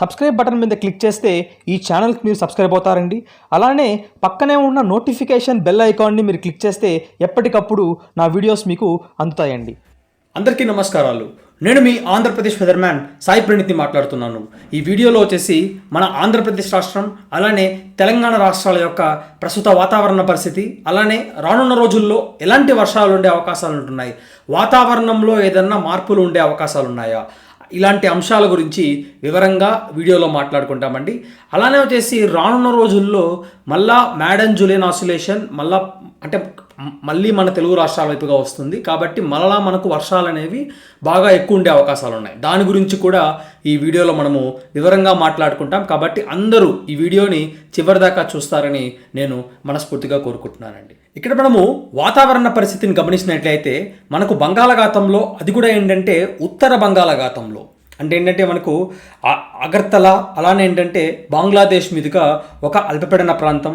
Subscribe button మీద click చేస్తే ఈ ఛానల్కి మీరు సబ్స్క్రైబ్ అవుతారండి. అలానే పక్కనే ఉన్న నోటిఫికేషన్ బెల్ ఐకాన్ని మీరు క్లిక్ చేస్తే ఎప్పటికప్పుడు నా వీడియోస్ మీకు అందుతాయండి. అందరికీ నమస్కారాలు. నేను మీ ఆంధ్రప్రదేశ్ ఫెదర్మ్యాన్ సాయి ప్రణితి మాట్లాడుతున్నాను. ఈ వీడియోలో వచ్చేసి మన ఆంధ్రప్రదేశ్ రాష్ట్రం అలానే తెలంగాణ రాష్ట్రాల యొక్క ప్రస్తుత వాతావరణ పరిస్థితి అలానే రానున్న రోజుల్లో ఎలాంటి వర్షాలు ఉండే అవకాశాలు ఉంటున్నాయి? వాతావరణంలో ఏదన్నా మార్పులు ఉండే అవకాశాలు ఉన్నాయా? ఇలాంటి అంశాల గురించి వివరంగా వీడియోలో మాట్లాడుకుంటామండి. అలానే వచ్చేసి రానున్న రోజుల్లో మళ్ళా మ్యాడన్ జూలియన్ ఆసిలేషన్ మళ్ళా అంటే మళ్ళీ మన తెలుగు రాష్ట్రాల వైపుగా వస్తుంది. కాబట్టి మళ్ళా మనకు వర్షాలు అనేవి బాగా ఎక్కువ ఉండే అవకాశాలు ఉన్నాయి. దాని గురించి కూడా ఈ వీడియోలో మనము వివరంగా మాట్లాడుకుంటాం. కాబట్టి అందరూ ఈ వీడియోని చివరిదాకా చూస్తారని నేను మనస్ఫూర్తిగా కోరుకుంటున్నానండి. ఇక్కడ మనము వాతావరణ పరిస్థితిని గమనించినట్లయితే మనకు బంగాళాఖాతంలో అది కూడా ఏంటంటే ఉత్తర బంగాళాఖాతంలో అంటే ఏంటంటే మనకు అగర్తల అలానే ఏంటంటే బంగ్లాదేశ్ మీదుగా ఒక అల్పపీడన ప్రాంతం.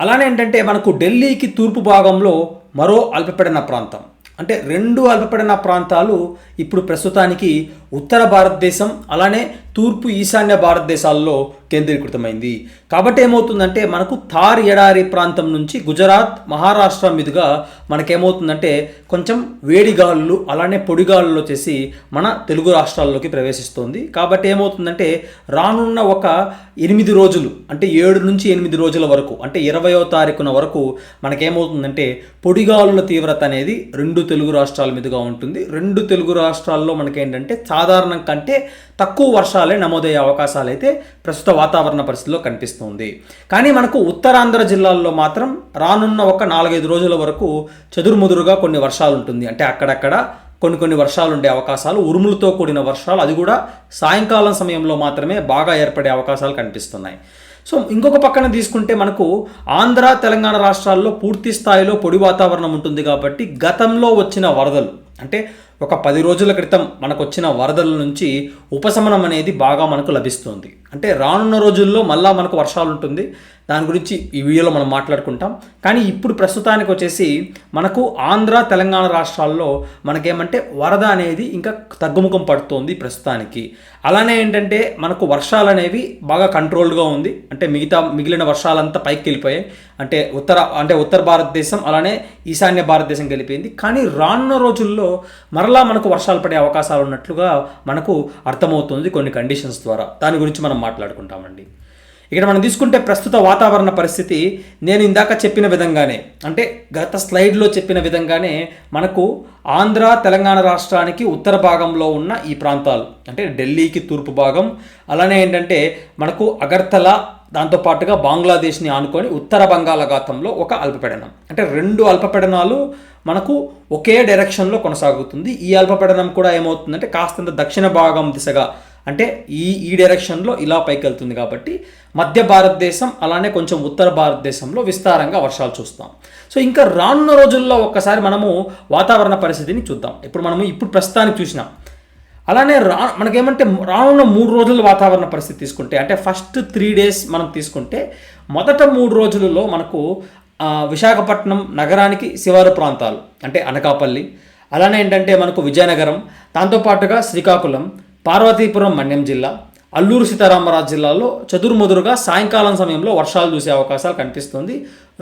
అలానే ఏంటంటే మనకు ఢిల్లీకి తూర్పు భాగంలో మరో అల్పపీడన ప్రాంతం. అంటే రెండు అల్పపీడన ప్రాంతాలు ఇప్పుడు ప్రస్తుతానికి ఉత్తర భారతదేశం అలానే తూర్పు ఈశాన్య భారతదేశాల్లో కేంద్రీకృతమైంది. కాబట్టి ఏమవుతుందంటే మనకు థార్ ఎడారి ప్రాంతం నుంచి గుజరాత్ మహారాష్ట్ర మీదుగా మనకేమవుతుందంటే కొంచెం వేడిగాలు అలానే పొడి చేసి వచ్చేసి మన తెలుగు రాష్ట్రాల్లోకి ప్రవేశిస్తుంది. కాబట్టి ఏమవుతుందంటే రానున్న ఒక ఎనిమిది రోజులు అంటే ఏడు నుంచి ఎనిమిది రోజుల వరకు అంటే ఇరవయో తారీఖున వరకు మనకేమవుతుందంటే పొడిగాలుల తీవ్రత అనేది రెండు తెలుగు రాష్ట్రాల మీదుగా ఉంటుంది. రెండు తెలుగు రాష్ట్రాల్లో మనకేంటంటే చాలా సాధారణం కంటే తక్కువ వర్షాలే నమోదయ్యే అవకాశాలు అయితే ప్రస్తుత వాతావరణ పరిస్థితిలో కనిపిస్తుంది. కానీ మనకు ఉత్తరాంధ్ర జిల్లాల్లో మాత్రం రానున్న ఒక నాలుగైదు రోజుల వరకు చెదురుముదురుగా కొన్ని వర్షాలు ఉంటుంది అంటే అక్కడక్కడ కొన్ని కొన్ని వర్షాలు ఉండే అవకాశాలు ఉరుములతో కూడిన వర్షాలు అది కూడా సాయంకాలం సమయంలో మాత్రమే బాగా ఏర్పడే అవకాశాలు కనిపిస్తున్నాయి. సో ఇంకొక పక్కన తీసుకుంటే మనకు ఆంధ్ర తెలంగాణ రాష్ట్రాల్లో పూర్తి స్థాయిలో పొడి వాతావరణం ఉంటుంది కాబట్టి గతంలో వచ్చిన వరదలు అంటే ఒక పది రోజుల క్రితం మనకు వచ్చిన వరదల నుంచి ఉపశమనం అనేది బాగా మనకు లభిస్తుంది. అంటే రానున్న రోజుల్లో మళ్ళా మనకు వర్షాలు ఉంటుంది. దాని గురించి ఈ వీడియోలో మనం మాట్లాడుకుంటాం. కానీ ఇప్పుడు ప్రస్తుతానికి వచ్చేసి మనకు ఆంధ్ర తెలంగాణ రాష్ట్రాల్లో మనకేమంటే వరద అనేది ఇంకా తగ్గుముఖం పడుతోంది ప్రస్తుతానికి. అలానే ఏంటంటే మనకు వర్షాలు అనేవి బాగా కంట్రోల్డ్గా ఉంది. అంటే మిగతా మిగిలిన వర్షాలంతా పైకి వెళ్ళిపోయాయి అంటే ఉత్తర అంటే ఉత్తర భారతదేశం అలానే ఈశాన్య భారతదేశం గెలిపింది. కానీ రానున్న రోజుల్లో మరలా మనకు వర్షాలు పడే అవకాశాలు ఉన్నట్లుగా మనకు అర్థమవుతుంది కొన్ని కండిషన్స్ ద్వారా. దాని గురించి మనం మాట్లాడుకుంటామండి. ఇక్కడ మనం తీసుకుంటే ప్రస్తుత వాతావరణ పరిస్థితి నేను ఇందాక చెప్పిన విధంగానే అంటే గత స్లైడ్లో చెప్పిన విధంగానే మనకు ఆంధ్ర తెలంగాణ రాష్ట్రానికి ఉత్తర భాగంలో ఉన్న ఈ ప్రాంతాలు అంటే ఢిల్లీకి తూర్పు భాగం అలానే ఏంటంటే మనకు అగర్తల దాంతోపాటుగా బంగ్లాదేశ్ని ఆనుకొని ఉత్తర బంగాళాఖాతంలో ఒక అల్పపీడనం. అంటే రెండు అల్పపీడనాలు మనకు ఒకే డైరెక్షన్లో కొనసాగుతుంది. ఈ అల్పపీడనం కూడా ఏమవుతుందంటే కాస్తంత దక్షిణ భాగం దిశగా అంటే ఈ ఈ డైరెక్షన్లో ఇలా పైకి వెళ్తుంది కాబట్టి మధ్య భారతదేశం అలానే కొంచెం ఉత్తర భారతదేశంలో విస్తారంగా వర్షాలు చూస్తాం. సో ఇంకా రానున్న రోజుల్లో ఒక్కసారి మనము వాతావరణ పరిస్థితిని చూద్దాం. ఇప్పుడు మనము ఇప్పుడు ప్రస్తుతానికి చూసినాం. అలానే రా మనకేమంటే రానున్న మూడు రోజుల వాతావరణ పరిస్థితి తీసుకుంటే అంటే ఫస్ట్ త్రీ డేస్ మనం తీసుకుంటే మొదట మూడు రోజులలో మనకు విశాఖపట్నం నగరానికి శివారు ప్రాంతాలు అంటే అనకాపల్లి అలానే ఏంటంటే మనకు విజయనగరం దాంతోపాటుగా శ్రీకాకుళం పార్వతీపురం మన్యం జిల్లా అల్లూరు సీతారామరాజు జిల్లాలో చదురుముదురుగా సాయంకాలం సమయంలో వర్షాలు చూసే అవకాశాలు కనిపిస్తుంది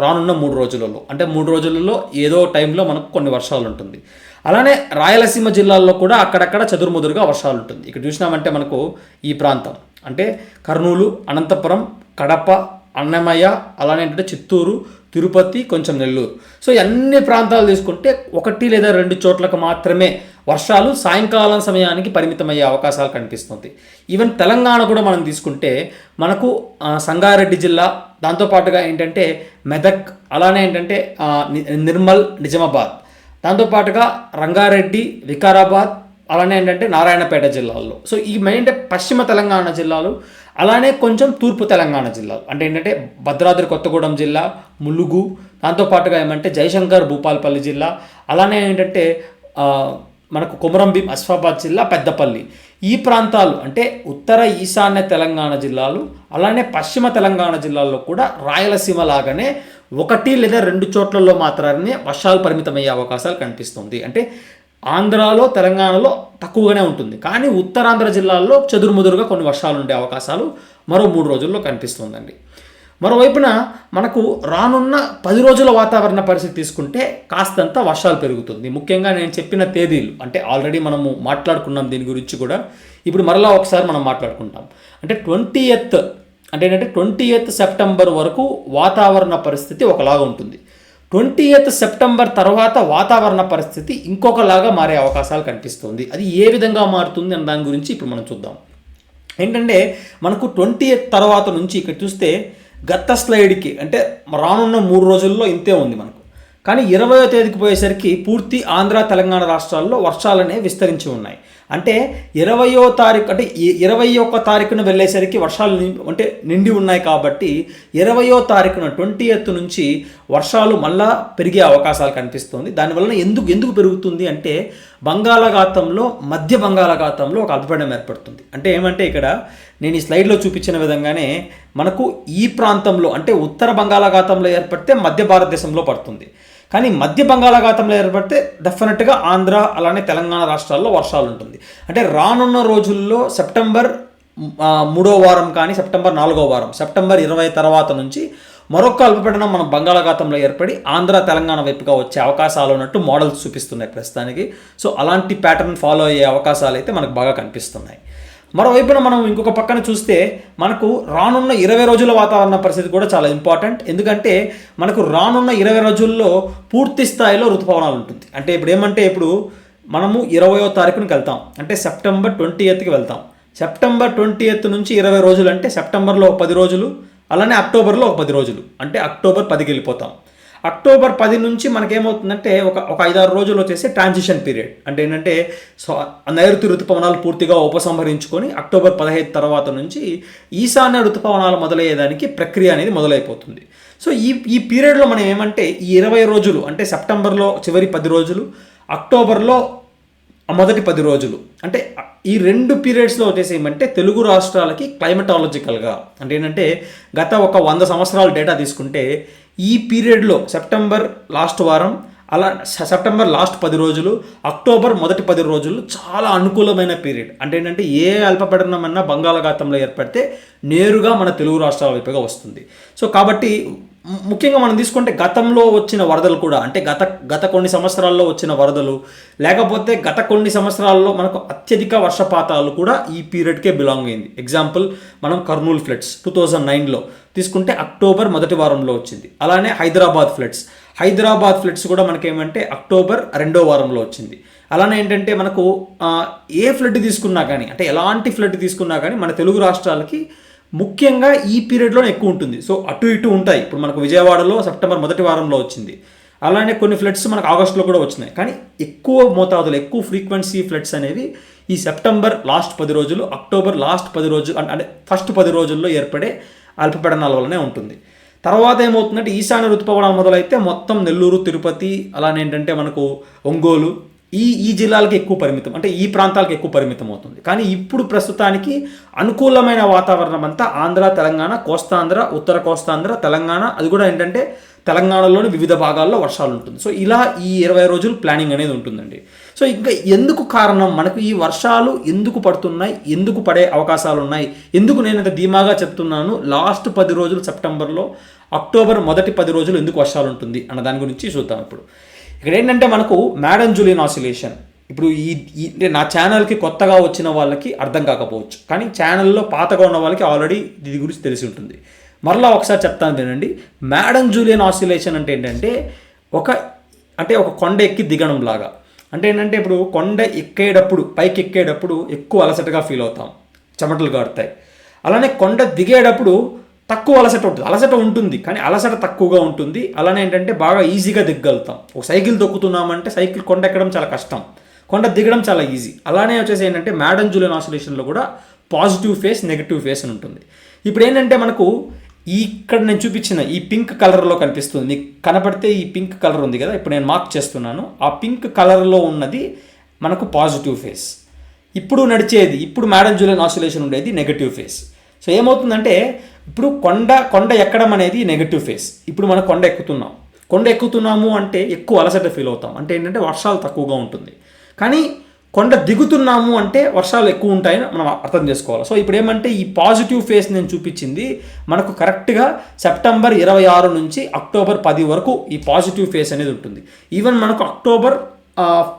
రానున్న మూడు రోజులలో. అంటే మూడు రోజులలో ఏదో టైంలో మనకు కొన్ని వర్షాలు ఉంటుంది. అలానే రాయలసీమ జిల్లాల్లో కూడా అక్కడక్కడ చదురుముదురుగా వర్షాలు ఉంటుంది. ఇక్కడ చూసినామంటే మనకు ఈ ప్రాంతం. అంటే కర్నూలు అనంతపురం కడప అన్నమయ్య అలానే ఏంటంటే చిత్తూరు తిరుపతి కొంచెం నెల్లూరు. సో అన్ని ప్రాంతాలు తీసుకుంటే ఒకటి లేదా రెండు చోట్లకు మాత్రమే వర్షాలు సాయంకాలం సమయానికి పరిమితమయ్యే అవకాశాలు కనిపిస్తుంది. ఈవెన్ తెలంగాణ కూడా మనం తీసుకుంటే మనకు సంగారెడ్డి జిల్లా దాంతోపాటుగా ఏంటంటే మెదక్ అలానే ఏంటంటే నిర్మల్ నిజామాబాద్. దాంతోపాటుగా రంగారెడ్డి వికారాబాద్ అలానే ఏంటంటే నారాయణపేట జిల్లాల్లో. సో ఈ మెయిన్ అంటే పశ్చిమ తెలంగాణ జిల్లాలు అలానే కొంచెం తూర్పు తెలంగాణ జిల్లాలు. అంటే ఏంటంటే భద్రాద్రి కొత్తగూడెం జిల్లా ములుగు దాంతోపాటుగా ఏమంటే జయశంకర్ భూపాలపల్లి జిల్లా అలానే ఏంటంటే మనకు కొమరంభీం అస్ఫాబాద్ జిల్లా పెద్దపల్లి. ఈ ప్రాంతాలు అంటే ఉత్తర ఈశాన్య తెలంగాణ జిల్లాలు అలానే పశ్చిమ తెలంగాణ జిల్లాల్లో కూడా రాయలసీమ లాగానే ఒకటి లేదా రెండు చోట్లలో మాత్రమే వర్షాలు పరిమితమయ్యే అవకాశాలు కనిపిస్తుంది. అంటే ఆంధ్రాలో తెలంగాణలో తక్కువగానే ఉంటుంది. కానీ ఉత్తరాంధ్ర జిల్లాల్లో చెదురుముదురుగా కొన్ని వర్షాలు ఉండే అవకాశాలు మరో మూడు రోజుల్లో కనిపిస్తుందండి. మరోవైపున మనకు రానున్న పది రోజుల వాతావరణ పరిస్థితి తీసుకుంటే కాస్తంత వర్షాలు పెరుగుతుంది. ముఖ్యంగా నేను చెప్పిన తేదీలు అంటే ఆల్రెడీ మనము మాట్లాడుకున్నాం దీని గురించి కూడా. ఇప్పుడు మరలా ఒకసారి మనం మాట్లాడుకుంటాం. అంటే ట్వంటీ ఎయిత్ అంటే ఏంటంటే ట్వంటీ ఎయిత్ సెప్టెంబర్ వరకు వాతావరణ పరిస్థితి ఒకలాగా ఉంటుంది. ట్వంటీ ఎయిత్ సెప్టెంబర్ తర్వాత వాతావరణ పరిస్థితి ఇంకొకలాగా మారే అవకాశాలు కనిపిస్తుంది. అది ఏ విధంగా మారుతుంది అన్న దాని గురించి ఇప్పుడు మనం చూద్దాం. ఏంటంటే మనకు ట్వంటీ ఎయిత్ తర్వాత నుంచి ఇక్కడ చూస్తే గత స్లైడ్కి అంటే రానున్న మూడు రోజుల్లో ఇంతే ఉంది మనకు. కానీ ఇరవయో తేదీకి పోయేసరికి పూర్తి ఆంధ్ర తెలంగాణ రాష్ట్రాల్లో వర్షాలనే విస్తరించి ఉన్నాయి. అంటే ఇరవయో తారీఖు అంటే ఇరవై ఒక్క తారీఖున వెళ్ళేసరికి వర్షాలు అంటే నిండి ఉన్నాయి కాబట్టి ఇరవయో తారీఖున ట్వంటీ ఎయిత్ నుంచి వర్షాలు మళ్ళా పెరిగే అవకాశాలు కనిపిస్తుంది. దానివలన ఎందుకు ఎందుకు పెరుగుతుంది అంటే బంగాళాఖాతంలో మధ్య బంగాళాఖాతంలో ఒక అల్పపీడనం ఏర్పడుతుంది. అంటే ఏమంటే ఇక్కడ నేను ఈ స్లైడ్లో చూపించిన విధంగానే మనకు ఈ ప్రాంతంలో అంటే ఉత్తర బంగాళాఖాతంలో ఏర్పడితే మధ్య భారతదేశంలో పడుతుంది. కానీ మధ్య బంగాళాఖాతంలో ఏర్పడితే డెఫినెట్గా ఆంధ్ర అలానే తెలంగాణ రాష్ట్రాల్లో వర్షాలు ఉంటుంది. అంటే రానున్న రోజుల్లో సెప్టెంబర్ మూడో వారం కానీ సెప్టెంబర్ నాలుగో వారం సెప్టెంబర్ ఇరవై తర్వాత నుంచి మరొక అల్పపీడనం మన బంగాళాఖాతంలో ఏర్పడి ఆంధ్ర తెలంగాణ వైపుగా వచ్చే అవకాశాలు ఉన్నట్టు మోడల్స్ చూపిస్తున్నాయి ప్రస్తుతానికి. సో అలాంటి ప్యాటర్న్ ఫాలో అయ్యే అవకాశాలు అయితే మనకు బాగా కనిపిస్తున్నాయి. మరోవైపున మనం ఇంకొక పక్కన చూస్తే మనకు రానున్న ఇరవై రోజుల వాతావరణ పరిస్థితి కూడా చాలా ఇంపార్టెంట్. ఎందుకంటే మనకు రానున్న ఇరవై రోజుల్లో పూర్తి స్థాయిలో ఋతుపవనాలు ఉంటుంది. అంటే ఇప్పుడు ఏమంటే ఇప్పుడు మనము ఇరవయో తారీఖునికి వెళ్తాం అంటే సెప్టెంబర్ ట్వంటీ ఎయిత్కి వెళ్తాం. సెప్టెంబర్ ట్వంటీ ఎయిత్ నుంచి ఇరవై రోజులు అంటే సెప్టెంబర్లో ఒక పది రోజులు అలానే అక్టోబర్లో ఒక పది రోజులు. అంటే అక్టోబర్ పదికి వెళ్ళిపోతాం. అక్టోబర్ పది నుంచి మనకేమవుతుందంటే ఒక ఒక ఐదారు రోజులు వచ్చేసి ట్రాన్సిషన్ పీరియడ్ అంటే ఏంటంటే సో నైరుతి ఋతుపవనాలు పూర్తిగా ఉపసంహరించుకొని అక్టోబర్ పదహైదు తర్వాత నుంచి ఈశాన్య ఋతుపవనాలు మొదలయ్యేదానికి ప్రక్రియ అనేది మొదలైపోతుంది. సో ఈ ఈ పీరియడ్లో మనం ఏమంటే ఈ ఇరవై రోజులు అంటే సెప్టెంబర్లో చివరి పది రోజులు అక్టోబర్లో మొదటి పది రోజులు. అంటే ఈ రెండు పీరియడ్స్లో వచ్చేసి ఏమంటే తెలుగు రాష్ట్రాలకి క్లైమటాలజికల్గా అంటే ఏంటంటే గత ఒక వంద సంవత్సరాల డేటా తీసుకుంటే ఈ పీరియడ్లో సెప్టెంబర్ లాస్ట్ వారం అలా సెప్టెంబర్ లాస్ట్ పది రోజులు అక్టోబర్ మొదటి పది రోజులు చాలా అనుకూలమైన పీరియడ్. అంటే ఏంటంటే ఏ అల్పపీడనం అన్నా బంగాళాఖాతంలో ఏర్పడితే నేరుగా మన తెలుగు రాష్ట్రాల వైపుగా వస్తుంది. సో కాబట్టి ముఖ్యంగా మనం తీసుకుంటే గతంలో వచ్చిన వరదలు కూడా అంటే గత గత కొన్ని సంవత్సరాల్లో వచ్చిన వరదలు లేకపోతే గత కొన్ని సంవత్సరాల్లో మనకు అత్యధిక వర్షపాతాలు కూడా ఈ పీరియడ్కే బిలాంగ్ అయింది. ఎగ్జాంపుల్ మనం కర్నూలు ఫ్లడ్స్ టూ థౌజండ్ నైన్లో తీసుకుంటే అక్టోబర్ మొదటి వారంలో వచ్చింది. అలానే హైదరాబాద్ ఫ్లడ్స్ హైదరాబాద్ ఫ్లడ్స్ కూడా మనకేమంటే అక్టోబర్ రెండో వారంలో వచ్చింది. అలానే ఏంటంటే మనకు ఏ ఫ్లడ్ తీసుకున్నా కానీ అంటే ఎలాంటి ఫ్లడ్ తీసుకున్నా కానీ మన తెలుగు రాష్ట్రాలకి ముఖ్యంగా ఈ పీరియడ్లోనే ఎక్కువ ఉంటుంది. సో అటు ఇటు ఉంటాయి. ఇప్పుడు మనకు విజయవాడలో సెప్టెంబర్ మొదటి వారంలో వచ్చింది. అలానే కొన్ని ఫ్లడ్స్ మనకు ఆగస్టులో కూడా వచ్చినాయి. కానీ ఎక్కువ మోతాదులో ఎక్కువ ఫ్రీక్వెన్సీ ఫ్లడ్స్ అనేవి ఈ సెప్టెంబర్ లాస్ట్ పది రోజులు అక్టోబర్ లాస్ట్ పది రోజులు అంటే- అంటే ఫస్ట్ పది రోజుల్లో ఏర్పడే అల్పపీడనాల వల్లనే ఉంటుంది. తర్వాత ఏమవుతుందంటే ఈశాన్య ఋతుపవనాలు మొదలైతే మొత్తం నెల్లూరు తిరుపతి అలానే ఏంటంటే మనకు ఒంగోలు ఈ ఈ జిల్లాలకి ఎక్కువ పరిమితం అంటే ఈ ప్రాంతాలకు ఎక్కువ పరిమితం అవుతుంది. కానీ ఇప్పుడు ప్రస్తుతానికి అనుకూలమైన వాతావరణం అంతా ఆంధ్ర తెలంగాణ కోస్తాంధ్ర ఉత్తర కోస్తాంధ్ర తెలంగాణ అది కూడా ఏంటంటే తెలంగాణలోని వివిధ భాగాల్లో వర్షాలు ఉంటుంది. సో ఇలా ఈ ఇరవై రోజులు ప్లానింగ్ అనేది ఉంటుందండి. సో ఇంకా ఎందుకు కారణం? మనకు ఈ వర్షాలు ఎందుకు పడుతున్నాయి? ఎందుకు పడే అవకాశాలు ఉన్నాయి? ఎందుకు నేను ఇంత ధీమాగా చెప్తున్నాను? లాస్ట్ పది రోజులు సెప్టెంబర్లో అక్టోబర్ మొదటి పది రోజులు ఎందుకు వర్షాలు ఉంటుంది? అన్న దాని గురించి చూద్దాం ఇప్పుడు. ఇక్కడ ఏంటంటే మనకు మేడం జూలియన్ ఆసిలేషన్ ఇప్పుడు ఈ అంటే నా ఛానల్కి కొత్తగా వచ్చిన వాళ్ళకి అర్థం కాకపోవచ్చు. కానీ ఛానల్లో పాతగా ఉన్న వాళ్ళకి ఆల్రెడీ దీని గురించి తెలిసి ఉంటుంది. మరలా ఒకసారి చెప్తాను వినండి. మేడం జూలియన్ ఆసిలేషన్ అంటే ఏంటంటే ఒక అంటే ఒక కొండ ఎక్కి దిగడం లాగా. అంటే ఏంటంటే ఇప్పుడు కొండ ఎక్కేటప్పుడు పైకి ఎక్కేటప్పుడు ఎక్కువ అలసటగా ఫీల్ అవుతాం. చెమటలు కారుతాయి అలానే కొండ దిగేటప్పుడు తక్కువ అలసట ఉంటుంది. అలసట ఉంటుంది కానీ అలసట తక్కువగా ఉంటుంది. అలానే ఏంటంటే బాగా ఈజీగా దిగ్గలుగుతాం. ఒక సైకిల్ తొక్కుతున్నామంటే సైకిల్ కొండ ఎక్కడం చాలా కష్టం. కొండ దిగడం చాలా ఈజీ. అలానే వచ్చేసి ఏంటంటే మ్యాడన్ జూలియన్ ఆసిలేషన్లో కూడా పాజిటివ్ ఫేస్ నెగిటివ్ ఫేస్ అని ఉంటుంది. ఇప్పుడు ఏంటంటే మనకు ఈ ఇక్కడ నేను చూపించిన ఈ పింక్ కలర్లో కనిపిస్తుంది. మీకు కనపడితే ఈ పింక్ కలర్ ఉంది కదా? ఇప్పుడు నేను మార్క్ చేస్తున్నాను. ఆ పింక్ కలర్లో ఉన్నది మనకు పాజిటివ్ ఫేస్. ఇప్పుడు నడిచేది ఇప్పుడు మేడం జూలియన్ ఆసిలేషన్ ఉండేది నెగటివ్ ఫేస్. సో ఏమవుతుందంటే ఇప్పుడు కొండ కొండ ఎక్కడం అనేది నెగటివ్ ఫేస్ ఇప్పుడు మనం కొండ ఎక్కుతున్నాం. కొండ ఎక్కుతున్నాము అంటే ఎక్కువ అలసట ఫీల్ అవుతాం. అంటే ఏంటంటే వర్షాలు తక్కువగా ఉంటుంది. కానీ కొండ దిగుతున్నాము అంటే వర్షాలు ఎక్కువ ఉంటాయని మనం అర్థం చేసుకోవాలి. సో ఇప్పుడు ఏమంటే ఈ పాజిటివ్ ఫేస్ నేను చూపించింది మనకు కరెక్ట్గా సెప్టెంబర్ ఇరవై ఆరు నుంచి అక్టోబర్ పది వరకు ఈ పాజిటివ్ ఫేస్ అనేది ఉంటుంది. ఈవెన్ మనకు అక్టోబర్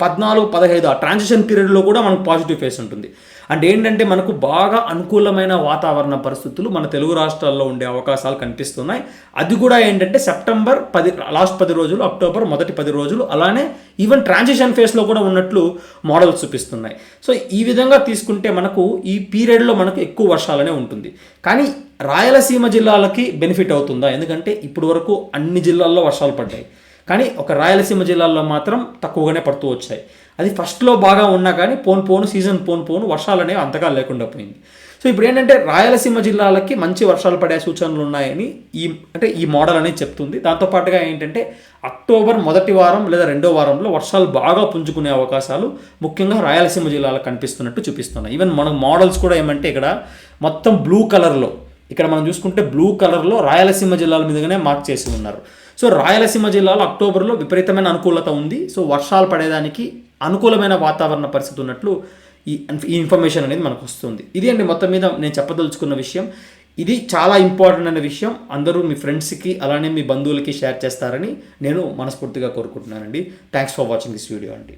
పద్నాలుగు పదహైదు ఆ ట్రాన్సిషన్ పీరియడ్లో కూడా మనకు పాజిటివ్ ఫేస్ ఉంటుంది. అంటే ఏంటంటే మనకు బాగా అనుకూలమైన వాతావరణ పరిస్థితులు మన తెలుగు రాష్ట్రాల్లో ఉండే అవకాశాలు కనిపిస్తున్నాయి. అది కూడా ఏంటంటే సెప్టెంబర్ పది లాస్ట్ పది రోజులు అక్టోబర్ మొదటి పది రోజులు అలానే ఈవెన్ ట్రాన్సిషన్ ఫేస్లో కూడా ఉన్నట్లు మోడల్స్ చూపిస్తున్నాయి. సో ఈ విధంగా తీసుకుంటే మనకు ఈ పీరియడ్లో మనకు ఎక్కువ వర్షాలనే ఉంటుంది. కానీ రాయలసీమ జిల్లాలకి బెనిఫిట్ అవుతుందా? ఎందుకంటే ఇప్పటి వరకు అన్ని జిల్లాల్లో వర్షాలు పడ్డాయి. కానీ ఒక రాయలసీమ జిల్లాల్లో మాత్రం తక్కువగానే పడుతూ వచ్చాయి. అది ఫస్ట్లో బాగా ఉన్నా కానీ పోను పోను సీజన్ పోను పోను వర్షాలు అనేవి అంతగా లేకుండా పోయింది. సో ఇప్పుడు ఏంటంటే రాయలసీమ జిల్లాలకి మంచి వర్షాలు పడే సూచనలు ఉన్నాయని ఈ అంటే ఈ మోడల్ అనేది చెప్తుంది. దాంతోపాటుగా ఏంటంటే అక్టోబర్ మొదటి వారం లేదా రెండో వారంలో వర్షాలు బాగా పుంజుకునే అవకాశాలు ముఖ్యంగా రాయలసీమ జిల్లాలో కనిపిస్తున్నట్టు చూపిస్తున్నాయి. ఈవెన్ మన మోడల్స్ కూడా ఏమంటే ఇక్కడ మొత్తం బ్లూ కలర్లో ఇక్కడ మనం చూసుకుంటే బ్లూ కలర్లో రాయలసీమ జిల్లాల మీదుగానే మార్క్ చేసి ఉన్నారు. సో రాయలసీమ జిల్లాలో అక్టోబర్లో విపరీతమైన అనుకూలత ఉంది. సో వర్షాలు పడేదానికి అనుకూలమైన వాతావరణ పరిస్థితి ఉన్నట్లు ఈ ఈ ఇన్ఫర్మేషన్ అనేది మనకు వస్తుంది. ఇది అండి మొత్తం మీద నేను చెప్పదలుచుకున్న విషయం. ఇది చాలా ఇంపార్టెంట్ అనే విషయం. అందరూ మీ ఫ్రెండ్స్కి అలానే మీ బంధువులకి షేర్ చేస్తారని నేను మనస్ఫూర్తిగా కోరుకుంటున్నానండి. Thanks for watching this video అండి.